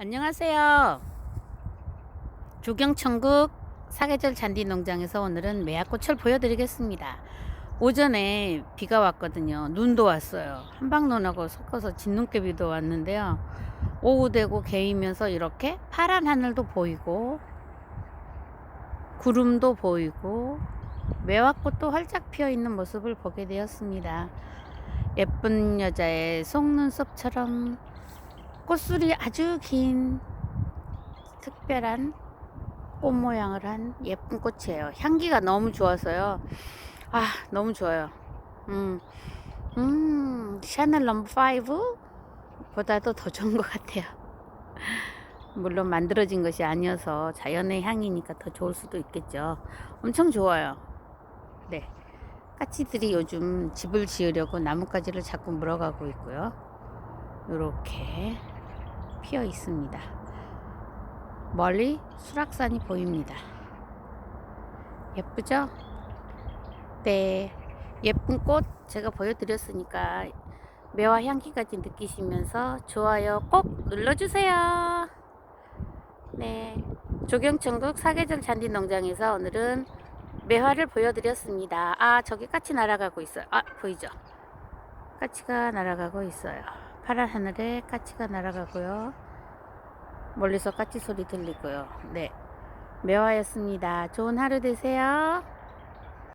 안녕하세요. 조경천국 사계절 잔디 농장에서 오늘은 매화꽃을 보여드리겠습니다. 오전에 비가 왔거든요. 눈도 왔어요. 한방눈하고 섞어서 진눈깨비도 왔는데요. 오후 되고 개이면서 이렇게 파란 하늘도 보이고 구름도 보이고 매화꽃도 활짝 피어 있는 모습을 보게 되었습니다. 예쁜 여자의 속눈썹처럼 꽃술이 아주 긴 특별한 꽃 모양을 한 예쁜 꽃이에요. 향기가 너무 좋아서요. 아, 너무 좋아요. 음, 음, 샤넬 넘버 5 보다도 더 좋은 것 같아요. 물론 만들어진 것이 아니어서 자연의 향이니까 더 좋을 수도 있겠죠. 엄청 좋아요. 네. 까치들이 요즘 집을 지으려고 나뭇가지를 자꾸 물어가고 있고요. 이렇게 피어 있습니다. 멀리 수락산이 보입니다. 예쁘죠? 네. 예쁜 꽃 제가 보여드렸으니까 매화 향기까지 느끼시면서 좋아요 꼭 눌러주세요. 네. 조경천국 사계절 잔디 농장에서 오늘은 매화를 보여드렸습니다. 아, 저기 까치 날아가고 있어요. 아, 보이죠? 까치가 날아가고 있어요. 파란 하늘에 까치가 날아가고요. 멀리서 까치 소리 들리고요. 네. 매화였습니다. 좋은 하루 되세요.